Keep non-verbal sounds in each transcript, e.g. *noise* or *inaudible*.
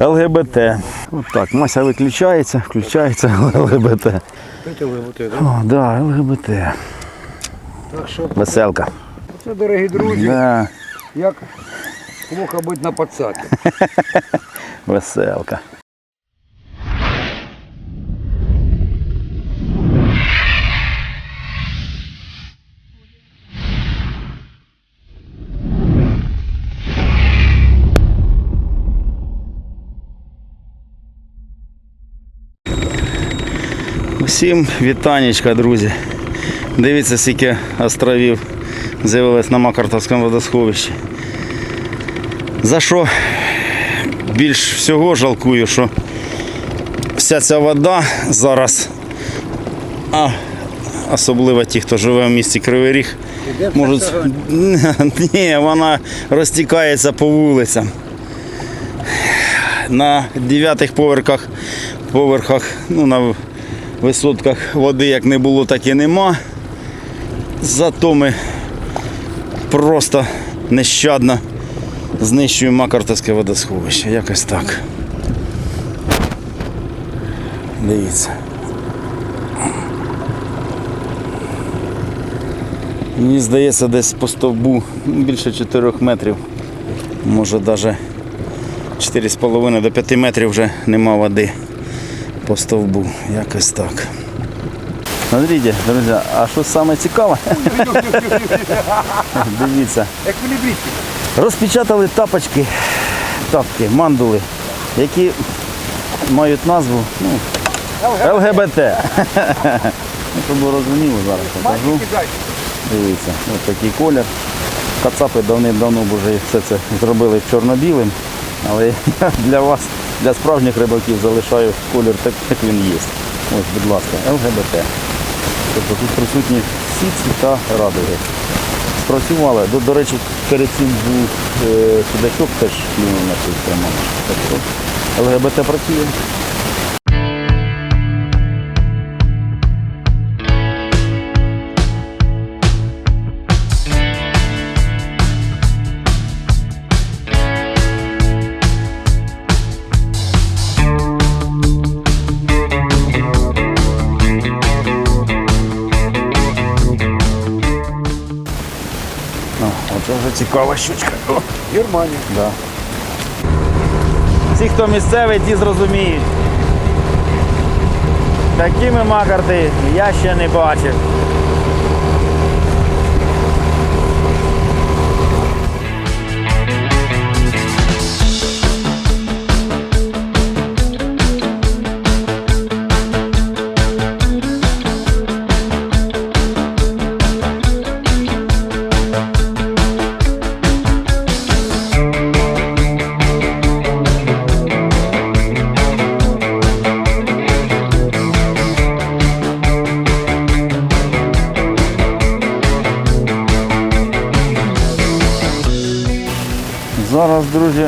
ЛГБТ. От так, Мася виключається, включається *laughs* ЛГБТ. О, да, ЛГБТ. Так що Веселка. це, дорогі друзі, Да, як плохо бути на подсаді. *laughs* веселка. Усім вітанечка, друзі. Дивіться, скільки островів з'явилось на Макартовському водосховищі. За що більш всього жалкую, що вся ця вода зараз, а особливо ті, хто живе в місті Кривий Ріг, можуть. *laughs* Ні, вона розтікається по вулицям. На дев'ятих поверхах, поверхах, ну, на висотках води як не було, так і нема. Зато ми просто нещадно знищуємо Макартовське водосховище. Якось так. Дивіться. Мені здається, десь по стовбу більше 4 метрів. Може навіть 4,5 до 5 метрів вже нема води по стовбу. Якось так. Смотрите, друзі, а що саме цікаве? *laughs* Дивіться. Розпечатали тапочки, тапки, мандули, які мають назву ну, ЛГБТ. Ну, Щоб розуміли, зараз покажу. Дивіться, ось такий колір. Кацапи давним-давно вже все це зробили чорно-білим, але *laughs* для вас, для справжніх рибаків, залишаю колір так, як він є. Ось, будь ласка, ЛГБТ. Тобто тут присутні всі цвіта радуги. Спрацювали. До, до речі, перед цим був е, судачок теж клюнув на цей. Так що ЛГБТ працює. Оце цікава щучка. О, Германія. да. Ті, хто місцевий, ті зрозуміють. Такими макарти я ще не бачив. Зараз, друзі,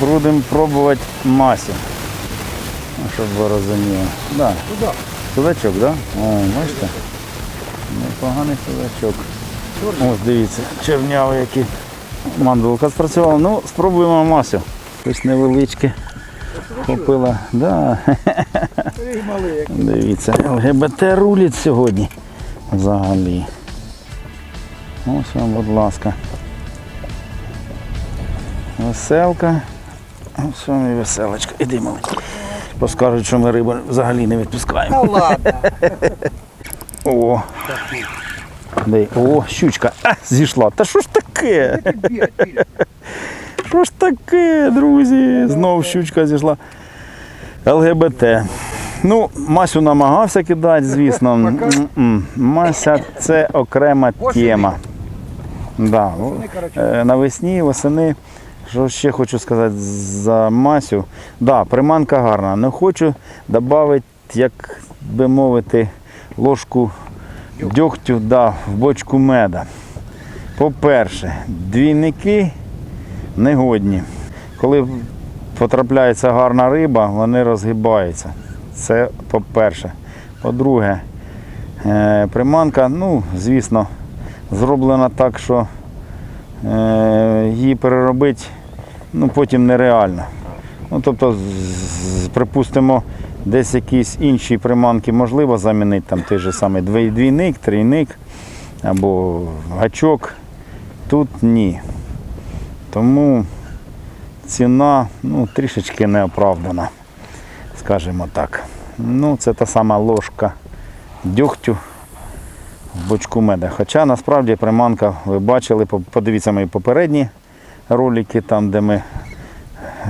будемо пробувати масю. Ну, Щоб ви розуміли. Да. Судачок, так? Да? О, бачите? Непоганий судачок. Ось дивіться, чернявий який. Мандулка спрацювала. Ну, спробуємо масю. Щось невеличке. Купила. Да. Дивіться, ЛГБТ рулить сьогодні. Взагалі. Ось вам, будь ласка. Веселка. І веселочка. Іди, малий. Бо скажуть, що ми рибу взагалі не відпускаємо. Та ладно. О. Дай. О, щучка. А, зійшла. Та що ж таке? Що ж таке, друзі? Знов щучка зійшла. ЛГБТ. Ну, Масю намагався кидати, звісно. *laughs* М-м. Мася це окрема тема. Да. е, Навесні, восени. Що ще хочу сказати за Масю. Да, приманка гарна. Не хочу додати, як би мовити, ложку дьогтю да, в бочку меда. По-перше, двійники негодні. Коли потрапляється гарна риба, вони розгибаються. Це по-перше. По-друге, е, приманка, ну, звісно, зроблена так, що е, її переробити ну, потім нереально. Ну, тобто, припустимо, десь якісь інші приманки можливо замінити, там той же самий двійник, трійник або гачок. Тут ні. Тому ціна ну, трішечки неоправдана, скажімо так. Ну, це та сама ложка дьогтю в бочку меда. Хоча насправді приманка, ви бачили, подивіться мої попередні ролики, там, де ми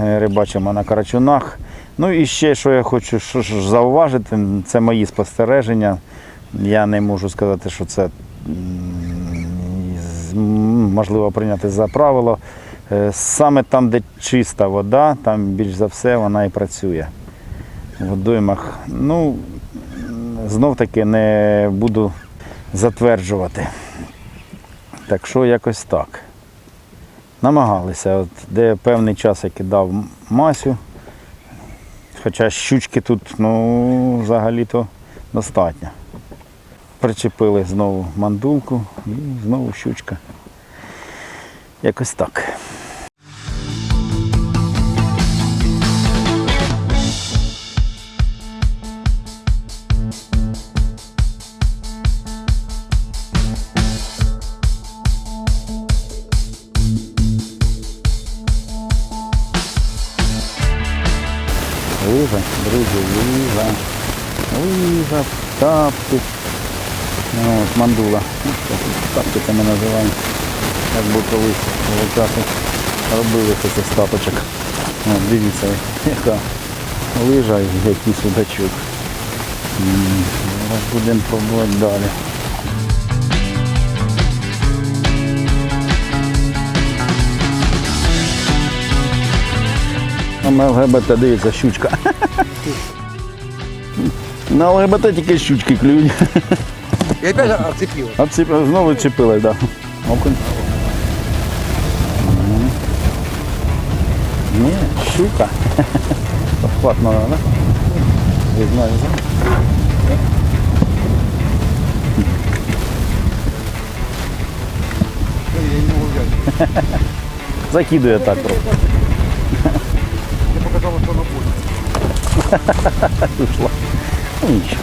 е, рибачимо на карачунах. Ну і ще, що я хочу що ж зауважити, це мої спостереження. Я не можу сказати, що це можливо прийняти за правило. Е, Саме там, де чиста вода, там більш за все вона і працює. В водоймах. Ну, знов таки не буду затверджувати. Так що якось так. Намагалися. От, де певний час я кидав масю. Хоча щучки тут ну, взагалі-то достатньо. Причепили знову мандулку і знову щучка. Якось так. Тапочок. От, дивіться, яка лижа і який судачок. Зараз будемо пробувати далі. А на ЛГБТ дивіться щучка. На ЛГБТ тільки щучки клюють. І опять оцепило. А знову чіпили, так. Да. Щука. Охват надо, да? Візьмай, візьмай. Я не можу взяти. Закидує так просто. Мне показалось, що на полі. Ушла. Ну нічого.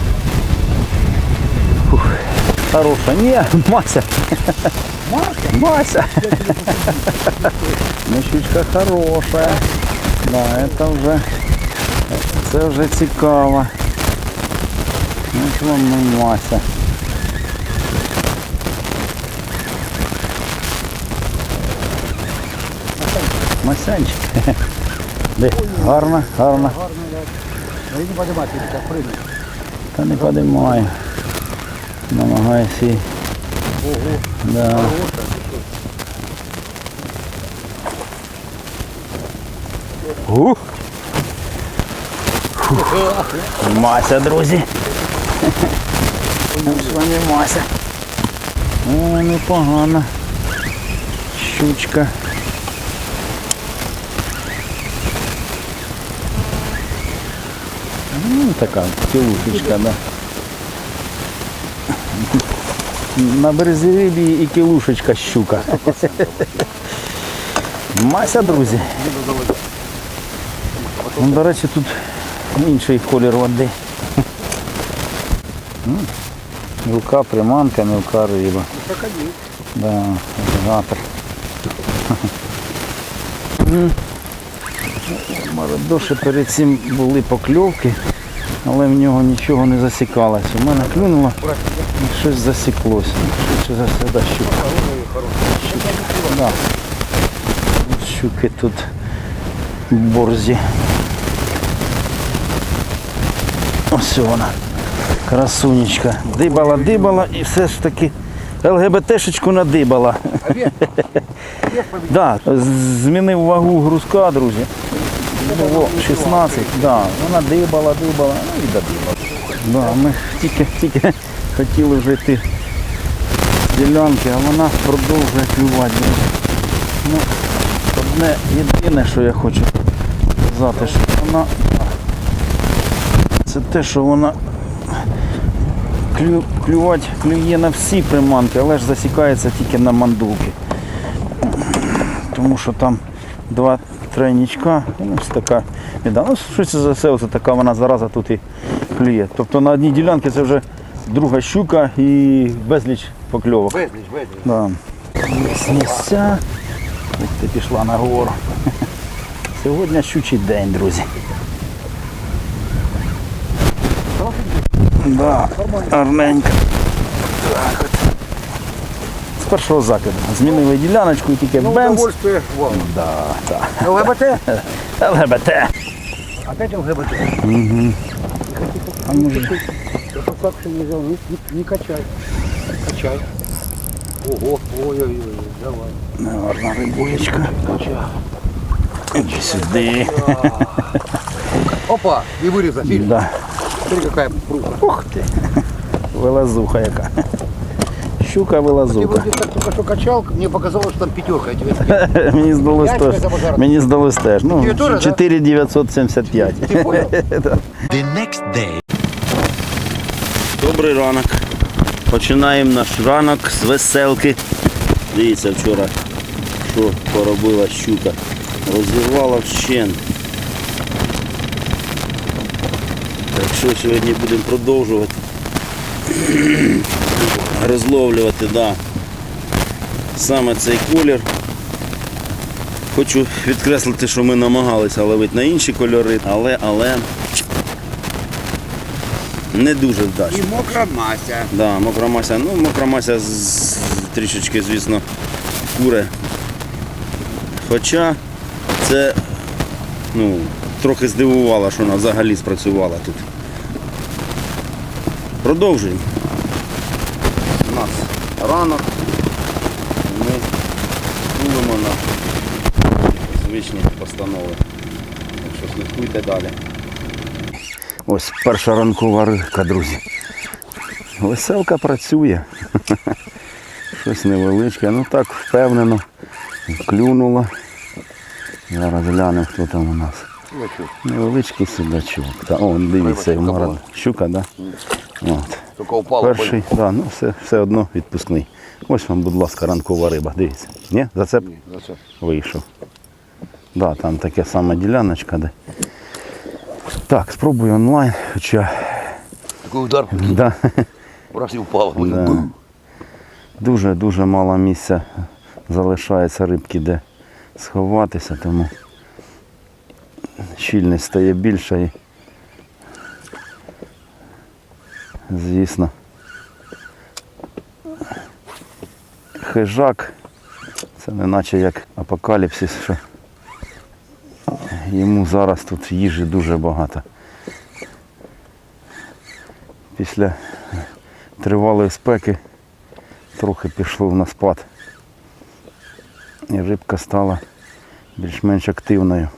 Фух. Хороша. Ні, Мася. Мася? Мася. Ну, щучка хорошая. Да, это вже, це вже цікаво. Ну, вам не Мася. Масянчик. Де? Гарно, гарно. Гарно, да. Не поднимать, я так прыгну. Та не подимаю. Намагаюся. Ого, Да. Ух. Фух. Мася, друзі. Ну, З вами Мася. О, непогана. Щучка. Ну, така кілушечка, да. На березі рибі і кілушечка щука. Мася, друзі. Ну, до речі, тут інший колір води. Мілка приманка, мілка риба. Крокодил. Да, аллигатор. М. Мародоші перед цим були покльовки, але в нього нічого не засікалось. У мене клюнуло, і щось засіклось. Що за сюди щука? Щуки тут борзі. Ось вона. Красунечка. Дибала, дибала і все ж таки ЛГБТшечку надибала. Да, змінив вагу грузка, друзі. Було 16, да, вона дибала, дибала, ну і додибала. Да, ми тільки, тільки хотіли вже йти ділянки, а вона продовжує клювати. Ну, одне єдине, що я хочу сказати, що вона це те, що вона клю, клювати клює на всі приманки, але ж засікається тільки на мандулки. Тому що там два тройничка, ну, ось така біда. Ну, щось за все, оце така вона зараза тут і клює. Тобто на одній ділянці це вже друга щука і безліч покльовок. Безліч, безліч. Да. Ось ти пішла на гору. *laughs* Сьогодні щучий день, друзі. Да, гарненько. Так от. З першого закиду. Змінили діляночку і тільки Ну, бемс. удовольствие вам. Да, да. ЛГБТ? *laughs* ЛГБТ. Опять ЛГБТ. А може, Я тут так не взял, не, не, не качай. Качай. Ого, ой-ой-ой, давай. гарна рибулечка. Качай. Іди сюди. Опа, и выреза, фильм. Да. Смотри, какая пруха. Ух ти. Вилазуха яка. Щука Ты вилазуха. вроде так только что качал, мне показалось, что там пятерка. Мені здалось теж. Мені здалось теж. Ну, Тебе да? 4975. Ты понял? *laughs* The next day. Добрий ранок. Починаємо наш ранок з веселки. Дивіться вчора, що поробила щука. Розірвала вщент. Що сьогодні будемо продовжувати розловлювати, да. Саме цей колір. Хочу відкреслити, що ми намагалися ловити на інші кольори, але, але не дуже вдачно. И мокрая мася. Да, мокра мася. Ну, мокра мася з- трішечки, звісно, куре. Хоча це ну, трохи здивувало, що вона взагалі спрацювала тут. Продовжуємо. У нас ранок. Ми тулимо на звичні постанови. Так що слідкуйте далі. Ось перша ранкова рибка, друзі. Веселка працює. *laughs* Щось невеличке. Ну так впевнено. Клюнула. Зараз глянемо, хто там у нас. Невеличкий судачок. Та, о, дивіться, мара. Щука, так? Да? От. Только упала. Перший, да, ну все, все одно відпускний. Ось вам, будь ласка, ранкова риба. Дивіться. Ні? Зацеп За что? вийшов. Да, там таке саме діляночка. Де. Так, спробую онлайн, хоча Такой удар. да, Раз и упал. Да. Дуже-дуже мало місця залишається рибки, де сховатися, тому щільність стає більша і звісно. Хижак, це не наче як апокаліпсис, що йому зараз тут їжі дуже багато. Після тривалої спеки трохи пішло на спад. І рибка стала більш-менш активною.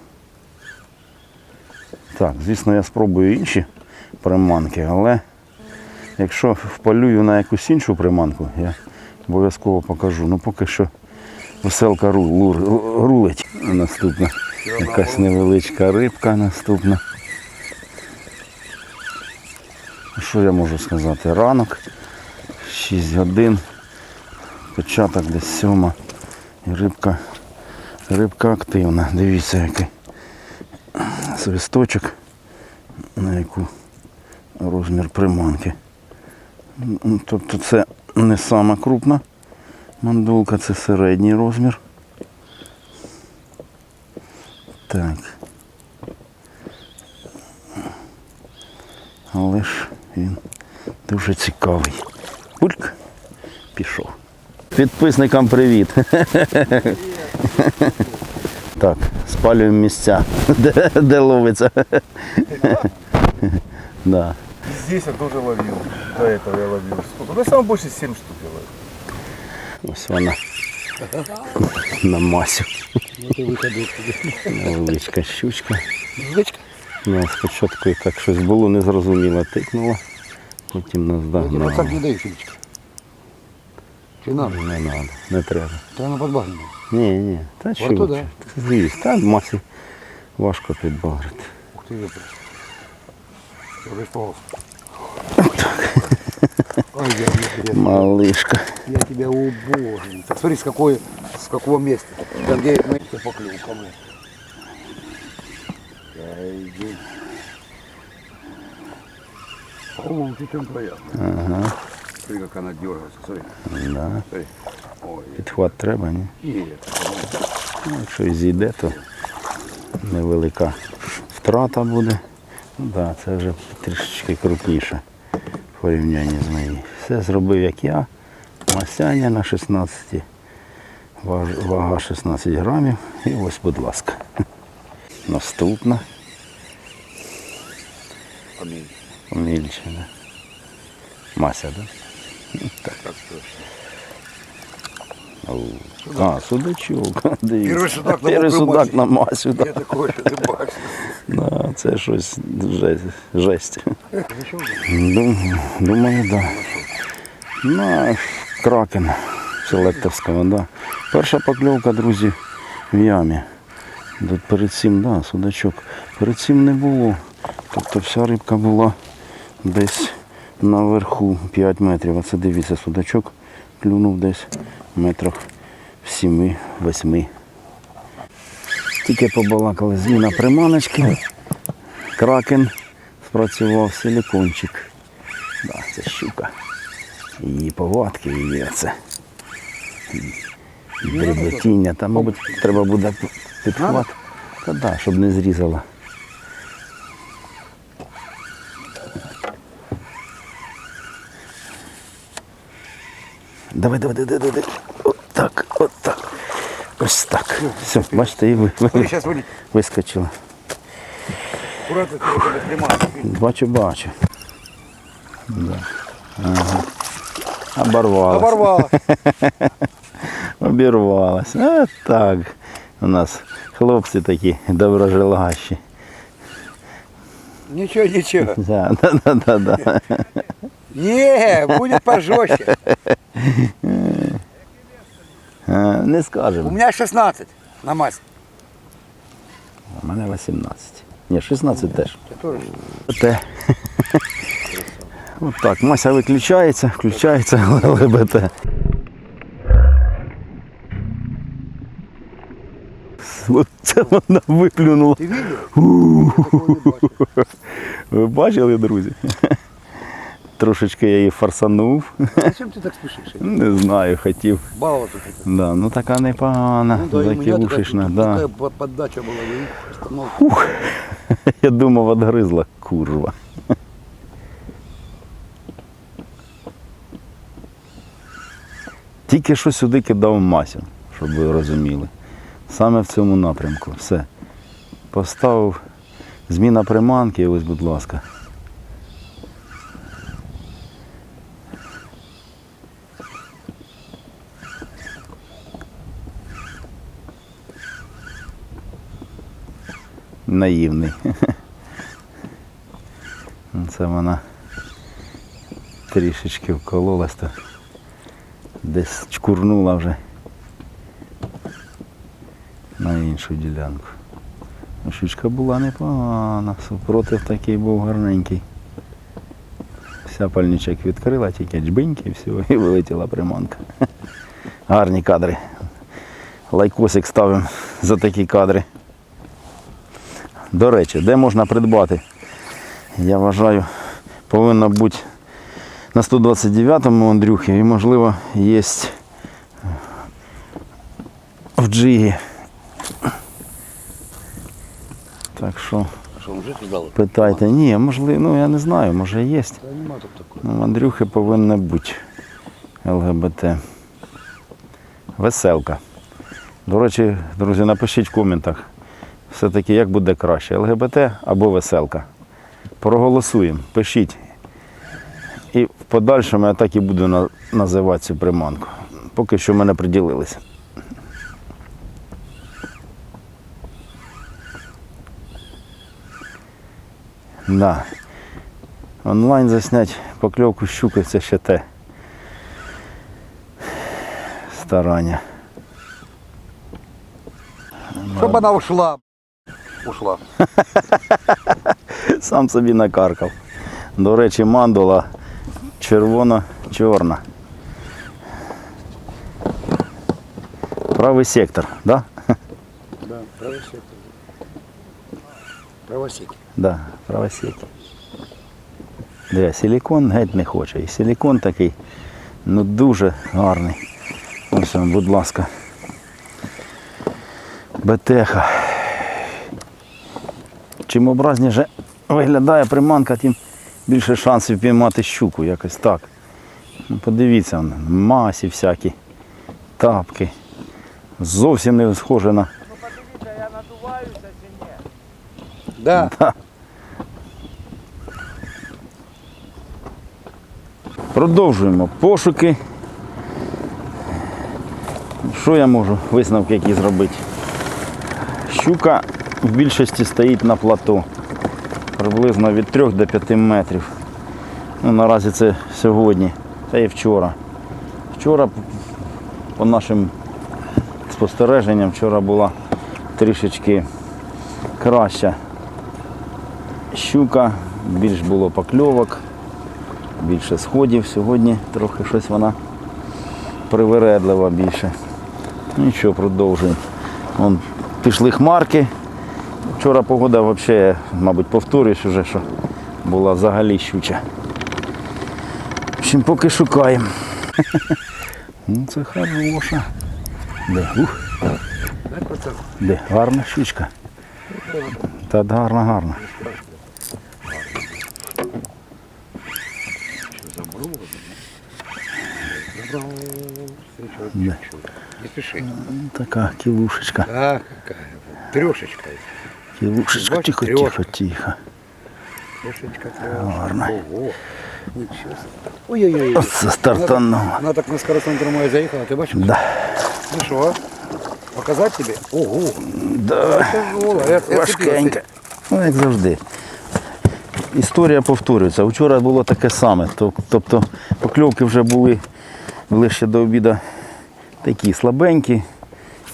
Так, звісно, я спробую інші приманки, але якщо вполюю на якусь іншу приманку, я обов'язково покажу. Ну поки що веселка рулить. Наступна якась невеличка рибка наступна. Що я можу сказати? Ранок, 6 годин, початок десь сьома. І рибка, рибка активна. Дивіться який свисточок, на яку розмір приманки. Тобто це не сама крупна мандулка, це середній розмір. Так. Але ж він дуже цікавий. Пульк пішов. Підписникам привіт. Так, спалюємо місця, *laughs* де, де ловиться. Да. Здесь я тоже ловил. До этого я ловил. Сколько? Ну, самое больше 7 штук я ловил. Ось вона на масі. Невеличка щучка. Ну, спочатку як щось було незрозуміло, тикнула, потім нас Я тебе так догнала. не даю, Филипчик. Че надо? Не треба, не треба. Треба подбагнемо. Ні, ні, та що, Ото ви, да. звісно, та в масі важко підбагрити. Ух ты, выпал. Я уже испугался. Ой, я, я, я, Малишка. я тебя убожен. Так смотри, с, какой, с какого места. Там, где мы поклюв ко мне. иди. О, лучше, чем твоя. Ага, Смотри, как она дергается. Смотри, да. смотри. Ой, Підхват треба, ні? нет. Ну, Якщо і зійде, то невелика втрата буде. Да, це вже трішечки крупніше в порівнянні з моєю. Все зробив як я. Масяння на 16. Вага 16 грамів. І ось, будь ласка. Наступна. Да? Мася, да? Так точно. А, судачок. *laughs* Перший судак на Перший судак на масю. Да. Я такой, что ты бачишь. Да, це щось жесть. жесть. Думаю, думаю, да. Кракен селектовського, да. Перша покльовка, друзі, в ямі. Тут перед цим, да, судачок. Перед цим не було. Тобто вся рибка була десь наверху 5 метрів. Оце дивіться, судачок клюнув десь метрах в 7-8. Тільки побалакали зміна приманочки. Кракен спрацював силікончик. Да, це щука. Її повадки, її це. Дріботіння. Там, мабуть, треба буде підхват. Та да, щоб не зрізала. Давай, давай, давай, давай, давай. От так, от так. Ось так. Все, бачите, і ви, ви, Смотри, сейчас вылетит. вискочила. Аккуратно, ты прямая. Бачу, бачу. Да. Ага. Оборвалась. Оборвала. *laughs* Обірвалась. А так. У нас хлопці такі доброжелащі. Ничего, ничего. *laughs* Да, да, да, да, да. Не, будет пожестче. *laughs* А, Не У скажемо. меня 16 на массе. У мене 18. Ні, 16 теж. Те. От так, Мася виключається, включається ЛГБТ. От це вона виплюнула. Не бачу. Ви бачили, друзі? Трошечки я її фарсанув. Зачем ты так спешишь? *laughs* Не знаю, хотів. Балла тут. это. Да, ну така непогана. Ну да, и у меня такая, Закивушечна, да. такая по- поддача была. и остановка. *laughs* Я думав, отгризла курва. Тільки що сюди кидав масю, щоб ви розуміли. Саме в цьому напрямку. Все. Поставив зміна приманки, ось, будь ласка. Наївний. Це вона трішечки вкололась, то десь чкурнула вже на іншу ділянку. Ну, Щучка була непогана, супротив такий був гарненький. Вся пальничок відкрила, тільки джбиньки і все, і вилетіла приманка. Гарні кадри. Лайкосик ставимо за такі кадри. До речі, де можна придбати? Я вважаю, повинно бути на 129-му Андрюхи і, можливо, є в джигі. Так що Что, уже ждал? питайте. Ні, можливо, ну я не знаю, може є. Ну, Андрюхи повинно бути ЛГБТ. Веселка. До речі, друзі, напишіть в коментах. Все-таки як буде краще, ЛГБТ або веселка. Проголосуємо, пишіть. І в подальшому я так і буду на- називати цю приманку. Поки що ми не приділилися. Да. Онлайн заснять покльовку щуки це ще те. Старання. Чтобы она ушла. Ушла. *laughs* Сам собі накаркав. До речі, мандула червоно-чорна. Правий сектор, да? Да, правый сектор. Правый Правосіки. Да, правосеки. Диви, силікон геть не хоче. І силікон такий, ну дуже гарний. Ось він, будь ласка. Бетеха. Чим образніше виглядає приманка, тим більше шансів піймати щуку, якось так. Ну, Подивіться, масі всякі, тапки. Зовсім не схоже на. Да. Продовжуємо пошуки. Що я можу висновки які зробити? Щука в більшості стоїть на плато. Приблизно від 3 до 5 метрів. Ну, наразі це сьогодні, та і вчора. Вчора, по нашим спостереженням, вчора була трішечки краща щука, більш було покльовок більше сходів. Сьогодні трохи щось вона привередлива більше. Нічого, продовжуємо. Пішли хмарки. Вчора погода взагалі, мабуть, повторюсь вже, що була взагалі щуча. В общем, поки шукаємо. *laughs* Ну, це хороша. Де? Ух, де? Гарна щучка. Та гарна, гарна. Не спеши. Така кілушечка. Да, какая. Трешечка. Кілушечка, Бачиш, тихо, тихо, тихо. Гарно. Ого. Себе. Ой-ой-ой. Оце стартануло. Она так на скоростном трамвае заехала, ты бачишь? Да. Ну что, показать тебе? Ого. Да. Важкенька. Ну, як завжди. Історія повторюється. Вчора було таке саме. Тобто покльовки вже були ближче до обіду такі слабенькі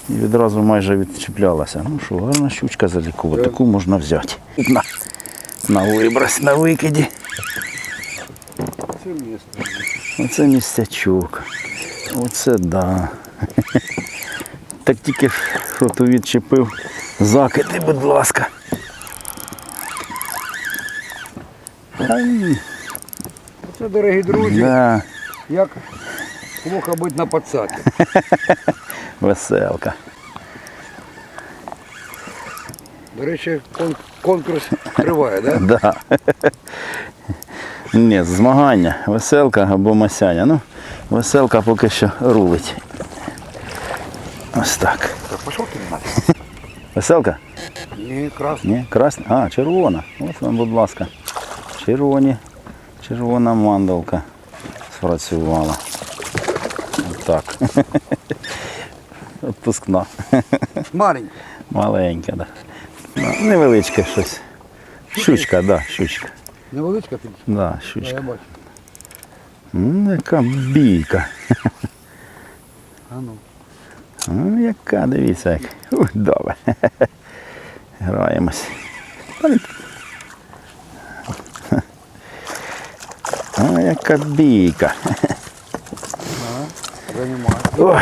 і відразу майже відчіплялася. Ну що, гарна щучка залікова, таку можна взяти. На, на вибрось, на викиді. Оце місцячок. Оце да. Так тільки що то відчепив. Закиди, будь ласка. Ай, Це, дорогі друзі, Да, як плохо бути на подсаді. *laughs* веселка. До речі, кон- конкурс триває, да? *laughs* Да. Ні, змагання. Веселка або масяня. Ну, веселка поки що рулить. Ось так. Так, пішов ти на. *laughs* Веселка? Ні, красний. Ні, красна. А, червона. Ось вам, будь ласка. Червоні. Червона мандалка спрацювала. Так. *laughs* Отпускна. Маленький. Маленька, да. Ну, Невеличке щось. Щучка, да, щучка. Невеличка ти? Да, Да, щучка. я бачу. М, яка бійка. А ну. Ну, яка, дивіться, як. Ух, добре. Граємось. Ні. Яка бійка. Ой.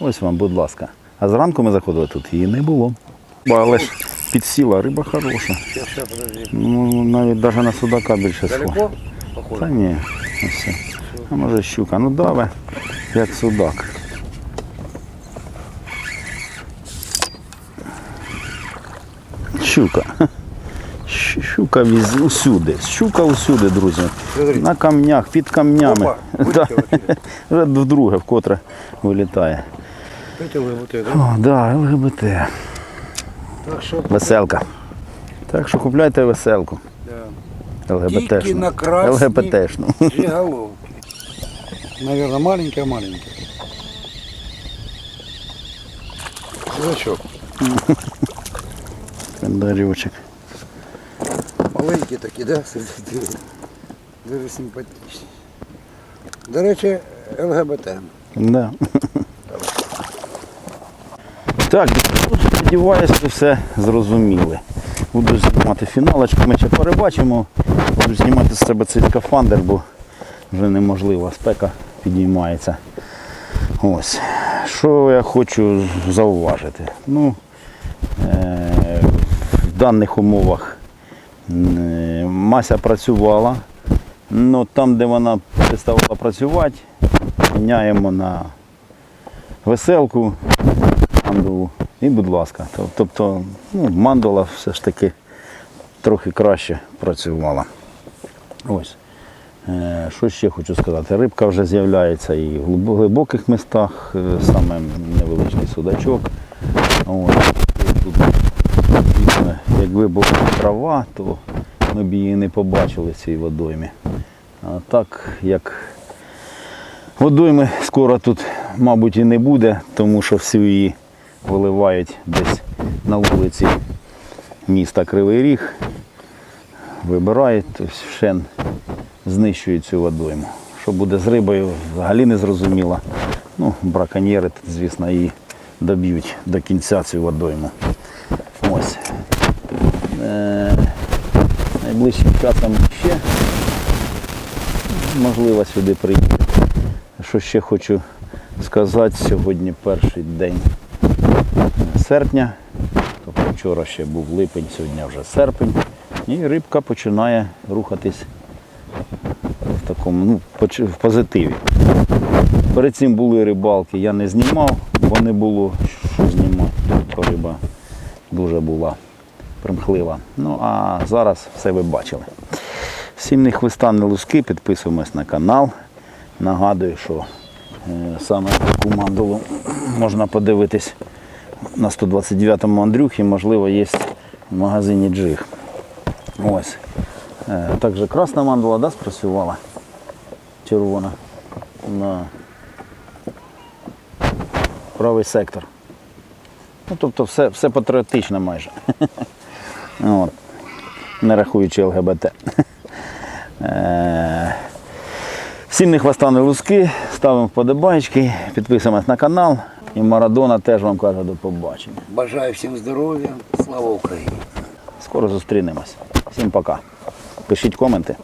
Ось вам, будь ласка. А зранку ми заходили тут, її не було. Але ж підсіла, риба хороша. Ну, навіть навіть на судака більше схоже. Та ні, все. А може щука. Ну давай, як судак. Щука. Щука віз... усюди. Щука усюди, друзі. На камнях, під камнями. Опа, *laughs* Да. Вже вдруге, вкотре вилітає. О, да, ЛГБТ. Так що, Веселка. Так що купляйте веселку. да. ЛГБТшну. на красній ЛГБТшну. головки. Наверное, маленькая-маленькая. Казачок. Кандарючик. Маленькі такі, да? Дуже симпатичні. До речі, ЛГБТ. Да. Так, сподіваюся, що все зрозуміли. Буду знімати фіналочку, ми ще перебачимо. Буду знімати з себе цей скафандр, бо вже неможливо, спека підіймається. Ось. Що я хочу зауважити? Ну, Е, В даних умовах Мася працювала, але там, де вона переставала працювати, міняємо на веселку мандулу. І, будь ласка. Тобто ну, мандула все ж таки трохи краще працювала. Ось. Е, Що ще хочу сказати? Рибка вже з'являється і в глибоких містах, е, саме невеличкий судачок. І Тут, якби була трава, то ми б її не побачили цій водоймі. А так як водойми скоро тут, мабуть, і не буде, тому що всю її виливають десь на вулиці міста Кривий Ріг, вибирають, вщен знищують цю водойму. Що буде з рибою, взагалі не зрозуміло. Ну, браконьєри, звісно, її доб'ють до кінця цю водойму. Е, найближчим часом ще можливо сюди приїхати. Що ще хочу сказати, сьогодні перший день серпня. Тобто вчора ще був липень, сьогодні вже серпень. І рибка починає рухатись в такому, ну, в позитиві. Перед цим були рибалки, я не знімав, бо не було що знімати. Тобто риба дуже була примхлива. Ну а зараз все ви бачили. Всім не хвиста, не луски, підписуємось на канал. Нагадую, що е, саме таку мандулу можна подивитись на 129-му Андрюхі, можливо, є в магазині Джиг. Ось. Е, Також красна мандула да, спрацювала. Червона. На правий сектор. Ну, тобто все, все патріотично майже. *laughs* От. Не рахуючи ЛГБТ. Е, Всім не хвоста, не луски, ставимо вподобайки, підписуємось на канал. І Марадона теж вам каже до побачення. Бажаю всім здоров'я, слава Україні! Скоро зустрінемось. Всім пока. Пишіть коменти.